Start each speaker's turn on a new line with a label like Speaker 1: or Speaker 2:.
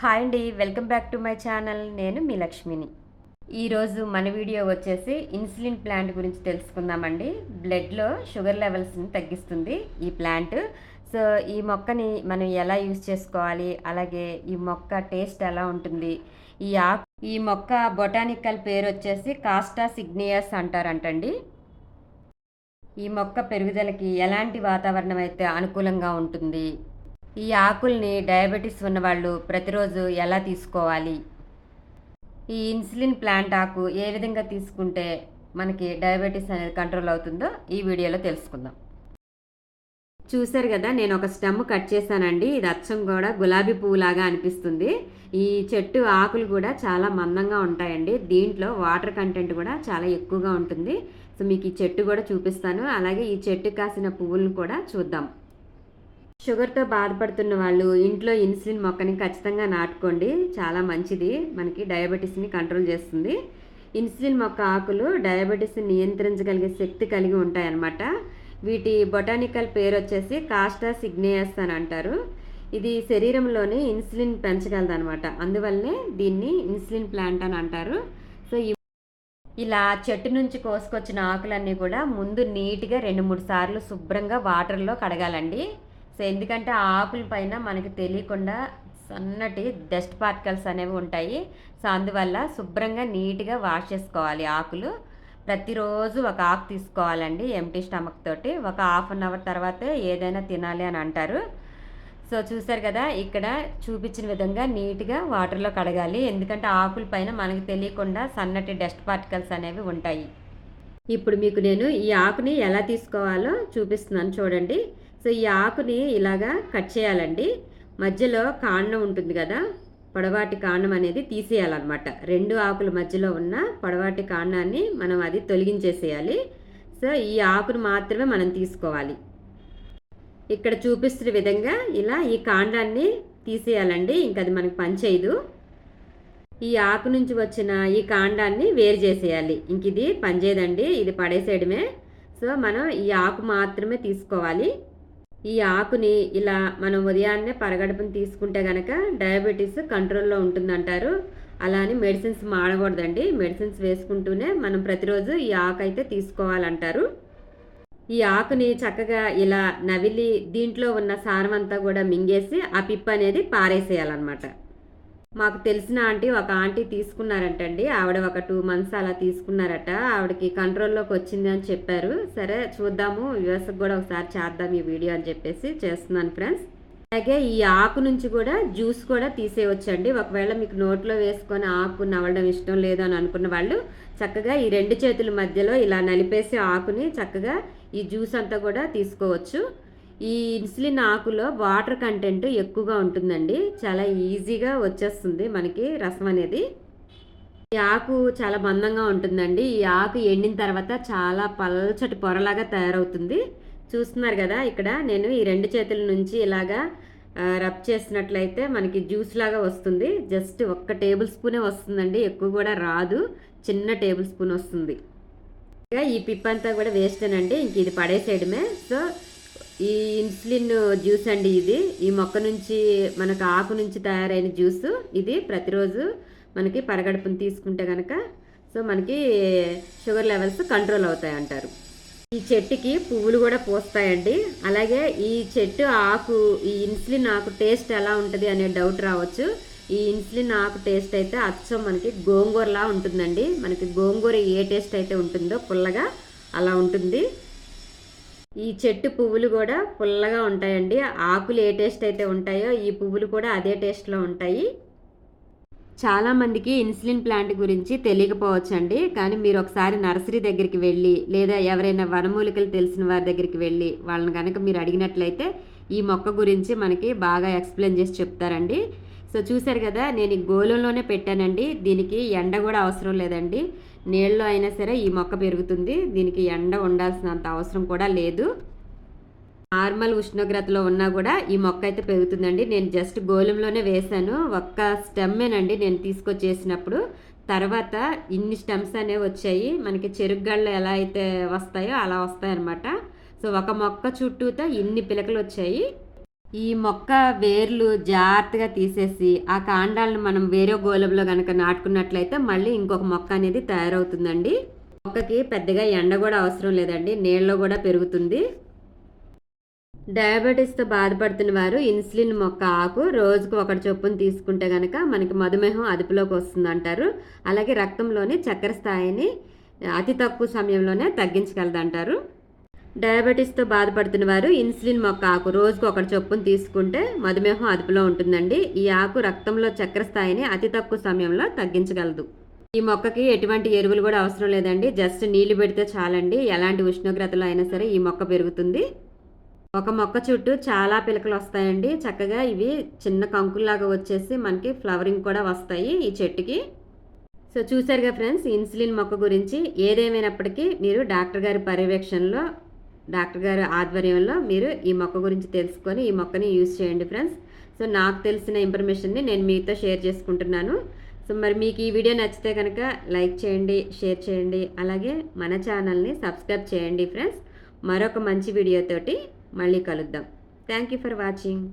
Speaker 1: Hi అండి welcome back to my channel. నేను మీ లక్ష్మిని. ఈరోజు మన వీడియో వచ్చేసి ఇన్సులిన్ ప్లాంట్ గురించి తెలుసుకుందామండి. బ్లడ్లో షుగర్ లెవెల్స్ని తగ్గిస్తుంది ఈ ప్లాంట్. సో ఈ మొక్కని మనం ఎలా యూజ్ చేసుకోవాలి? అలాగే ఈ మొక్క టేస్ట్ ఎలా ఉంటుంది? ఈ ఆకు ఈ మొక్క బొటానికల్ పేరు వచ్చేసి కాస్టా సిగ్నియస్ అంటారంటండి. ఈ మొక్క పెరుగుదలకి ఎలాంటి వాతావరణం అయితే అనుకూలంగా ఉంటుంది? ఈ ఆకుల్ని డయాబెటీస్ ఉన్నవాళ్ళు ప్రతిరోజు ఎలా తీసుకోవాలి? ఈ ఇన్సులిన్ ప్లాంట్ ఆకు ఏ విధంగా తీసుకుంటే మనకి డయాబెటీస్ అనేది కంట్రోల్ అవుతుందో ఈ వీడియోలో తెలుసుకుందాం. చూశారు కదా నేను ఒక స్టెమ్ కట్ చేశానండి. ఇది అచ్చం కూడా గులాబీ పువ్వులాగా అనిపిస్తుంది. ఈ చెట్టు ఆకులు కూడా చాలా మందంగా ఉంటాయండి. దీంట్లో వాటర్ కంటెంట్ కూడా చాలా ఎక్కువగా ఉంటుంది. సో మీకు ఈ చెట్టు కూడా చూపిస్తాను. అలాగే ఈ చెట్టు కాసిన పువ్వులను కూడా చూద్దాం. షుగర్తో బాధపడుతున్న వాళ్ళు ఇంట్లో ఇన్సులిన్ మొక్కని ఖచ్చితంగా నాటుకోండి. చాలా మంచిది. మనకి డయాబెటీస్ని కంట్రోల్ చేస్తుంది. ఇన్సులిన్ మొక్క ఆకులు డయాబెటీస్ని నియంత్రించగలిగే శక్తి కలిగి ఉంటాయన్నమాట. వీటి బొటానికల్ పేరు వచ్చేసి కాస్టా సిగ్నేయస్ అని అంటారు. ఇది శరీరంలోనే ఇన్సులిన్ పెంచగలదనమాట అందువల్లనే దీన్ని ఇన్సులిన్ ప్లాంట్ అని అంటారు. సో ఇలా చెట్టు నుంచి కోసుకొచ్చిన ఆకులన్నీ కూడా ముందు నీట్గా రెండు మూడు సార్లు శుభ్రంగా వాటర్లో కడగాలండి. సో ఎందుకంటే ఆ ఆకుల పైన మనకి తెలియకుండా సన్నటి డస్ట్ పార్టికల్స్ అనేవి ఉంటాయి. సో అందువల్ల శుభ్రంగా నీట్గా వాష్ చేసుకోవాలి ఆకులు. ప్రతిరోజు ఒక ఆకు తీసుకోవాలండి ఎంటీ స్టమక్ తోటి. ఒక హాఫ్ అన్ అవర్ తర్వాతే ఏదైనా తినాలి అని అంటారు. సో చూసారు కదా ఇక్కడ చూపించిన విధంగా నీట్గా వాటర్లో కడగాలి. ఎందుకంటే ఆకుల పైన మనకి తెలియకుండా సన్నటి డస్ట్ పార్టికల్స్ అనేవి ఉంటాయి. ఇప్పుడు మీకు నేను ఈ ఆకుని ఎలా తీసుకోవాలో చూపిస్తున్నాను చూడండి. సో ఈ ఆకుని ఇలాగా కట్ చేయాలండి. మధ్యలో కాండం ఉంటుంది కదా పొడవాటి కాండం అనేది తీసేయాలన్నమాట. రెండు ఆకుల మధ్యలో ఉన్న పొడవాటి కాండాన్ని మనం అది తొలగించేసేయాలి. సో ఈ ఆకును మాత్రమే మనం తీసుకోవాలి. ఇక్కడ చూపిస్తున్న విధంగా ఇలా ఈ కాండాన్ని తీసేయాలండి. ఇంకా అది మనకి పనిచేయదు ఈ ఆకు నుంచి వచ్చిన ఈ కాండాన్ని వేరు చేసేయాలి. ఇంక ఇది పనిచేయదండి ఇది పడేసేయడమే. సో మనం ఈ ఆకు మాత్రమే తీసుకోవాలి. ఈ ఆకుని ఇలా మనం ఉదయాన్నే పరగడుపుని తీసుకుంటే కనుక డయాబెటీస్ కంట్రోల్లో ఉంటుందంటారు. అలా అని మెడిసిన్స్ మాడకూడదండి. మెడిసిన్స్ వేసుకుంటూనే మనం ప్రతిరోజు ఈ ఆకు అయితే తీసుకోవాలంటారు. ఈ ఆకుని చక్కగా ఇలా నవిలి దీంట్లో ఉన్న సారం అంతా కూడా మింగేసి ఆ పిప్ అనేది పారేసేయాలన్నమాట. మాకు తెలిసిన ఆంటీ ఒక ఆంటీ తీసుకున్నారంటండి. ఆవిడ ఒక టూ మంత్స్ అలా తీసుకున్నారట. ఆవిడకి కంట్రోల్లోకి వచ్చింది అని చెప్పారు. సరే చూద్దాము. యుఎస్కి కూడా ఒకసారి చేద్దాం ఈ వీడియో అని చెప్పేసి చేస్తున్నాను ఫ్రెండ్స్. అలాగే ఈ ఆకు నుంచి కూడా జ్యూస్ కూడా తీసేయవచ్చండి ఒకవేళ మీకు నోట్లో వేసుకొని ఆకు నవ్వడం ఇష్టం లేదు అని అనుకున్న వాళ్ళు చక్కగా ఈ రెండు చేతుల మధ్యలో ఇలా నలిపేసి ఆకుని చక్కగా ఈ జ్యూస్ అంతా కూడా తీసుకోవచ్చు. ఈ ఇన్సులిన్ ఆకులో వాటర్ కంటెంట్ ఎక్కువగా ఉంటుందండి. చాలా ఈజీగా వచ్చేస్తుంది మనకి రసం అనేది. ఈ ఆకు చాలా మందంగా ఉంటుందండి. ఈ ఆకు ఎండిన తర్వాత చాలా పల్చటి పొరలాగా తయారవుతుంది. చూస్తున్నారు కదా ఇక్కడ నేను ఈ రెండు చేతుల నుంచి ఇలాగా రబ్ చేసినట్లయితే మనకి జ్యూస్ లాగా వస్తుంది. జస్ట్ ఒక్క టేబుల్ స్పూనే వస్తుందండి. ఎక్కువ కూడా రాదు. చిన్న టేబుల్ స్పూన్ వస్తుంది. ఈ పిప్ అంతా కూడా వేస్టేనండి. ఇంక ఇది పడేసేయడమే. సో ఈ ఇన్సులిన్ జ్యూస్ అండి ఇది. ఈ మొక్క నుంచి మనకు ఆకు నుంచి తయారైన జ్యూస్ ఇది. ప్రతిరోజు మనకి పరగడుపుని తీసుకుంటే కనుక సో మనకి షుగర్ లెవెల్స్ కంట్రోల్ అవుతాయి అంటారు ఈ చెట్టుకి పువ్వులు కూడా పోస్తాయండి. అలాగే ఈ చెట్టు ఆకు ఈ ఇన్సులిన్ ఆకు టేస్ట్ ఎలా ఉంటుంది అనే డౌట్ రావచ్చు. ఈ ఇన్సులిన్ ఆకు టేస్ట్ అయితే అచ్చం మనకి గోంగూరలా ఉంటుందండి. మనకి గోంగూర ఏ టేస్ట్ అయితే ఉంటుందో పుల్లగా అలా ఉంటుంది. ఈ చెట్టు పువ్వులు కూడా పుల్లగా ఉంటాయండి. ఆకులు ఏ టేస్ట్ అయితే ఉంటాయో ఈ పువ్వులు కూడా అదే టేస్ట్లో ఉంటాయి. చాలామందికి ఇన్సులిన్ ప్లాంట్ గురించి తెలియకపోవచ్చండి. కానీ మీరు ఒకసారి నర్సరీ దగ్గరికి వెళ్ళి లేదా ఎవరైనా వనమూలికలు తెలిసిన వారి దగ్గరికి వెళ్ళి వాళ్ళని కనుక మీరు అడిగినట్లయితే ఈ మొక్క గురించి మనకి బాగా ఎక్స్ప్లెయిన్ చేసి చెప్తారండి. సో చూసారు కదా నేను ఈ పెట్టానండి. దీనికి ఎండ కూడా అవసరం లేదండి. నీళ్ళలో అయినా సరే ఈ మొక్క పెరుగుతుంది. దీనికి ఎండ ఉండాల్సినంత అవసరం కూడా లేదు. నార్మల్ ఉష్ణోగ్రతలో ఉన్నా కూడా ఈ మొక్క అయితే పెరుగుతుందండి. నేను జస్ట్ గోళంలోనే వేశాను. ఒక్క స్టెమ్మేనండి నేను తీసుకొచ్చేసినప్పుడు. తర్వాత ఇన్ని స్టెమ్స్ అనేవి వచ్చాయి. మనకి చెరుగ్గళ్ళు ఎలా అయితే వస్తాయో అలా వస్తాయన్నమాట. సో ఒక మొక్క చుట్టూతో ఇన్ని పిలకలు వచ్చాయి. ఈ మొక్క వేర్లు జాగ్రత్తగా తీసేసి ఆ కాండాలను మనం వేరే గోళంలో కనుక నాటుకున్నట్లయితే మళ్ళీ ఇంకొక మొక్క అనేది తయారవుతుందండి. మొక్కకి పెద్దగా ఎండ కూడా అవసరం లేదండి. నీళ్ళలో కూడా పెరుగుతుంది. డయాబెటీస్తో బాధపడుతున్న వారు ఇన్సులిన్ మొక్క ఆకు రోజుకు ఒకటి చొప్పున తీసుకుంటే కనుక మనకి మధుమేహం అదుపులోకి వస్తుంది అంటారు అలాగే రక్తంలోని చక్కెర స్థాయిని అతి తక్కువ సమయంలోనే తగ్గించగలదంటారు. డయాబెటీస్తో బాధపడుతున్న వారు ఇన్సులిన్ మొక్క ఆకు రోజుకు ఒకటి చొప్పున తీసుకుంటే మధుమేహం అదుపులో ఉంటుందండి. ఈ ఆకు రక్తంలో చక్కెర స్థాయిని అతి తక్కువ సమయంలో తగ్గించగలదు. ఈ మొక్కకి ఎటువంటి ఎరువులు కూడా అవసరం లేదండి. జస్ట్ నీళ్ళు పెడితే చాలండి. ఎలాంటి ఉష్ణోగ్రతలో అయినా సరే ఈ మొక్క పెరుగుతుంది. ఒక మొక్క చుట్టూ చాలా పిలకలు వస్తాయండి. చక్కగా ఇవి చిన్న కంకుల్లాగా వచ్చేసి మనకి ఫ్లవరింగ్ కూడా వస్తాయి ఈ చెట్టుకి. సో చూసారుగా ఫ్రెండ్స్ ఇన్సులిన్ మొక్క గురించి ఏదేమైనప్పటికీ మీరు డాక్టర్ గారి పర్యవేక్షణలో డాక్టర్ గారి ఆధ్వర్యంలో మీరు ఈ మొక్క గురించి తెలుసుకొని ఈ మొక్కని యూజ్ చేయండి ఫ్రెండ్స్. సో నాకు తెలిసిన ఇన్ఫర్మేషన్ని నేను మీతో షేర్ చేసుకుంటున్నాను. సో మరి మీకు ఈ వీడియో నచ్చితే కనుక లైక్ చేయండి షేర్ చేయండి అలాగే మన ఛానల్ని సబ్స్క్రైబ్ చేయండి ఫ్రెండ్స్. మరొక మంచి వీడియోతోటి మళ్ళీ కలుద్దాం. Thank you for watching.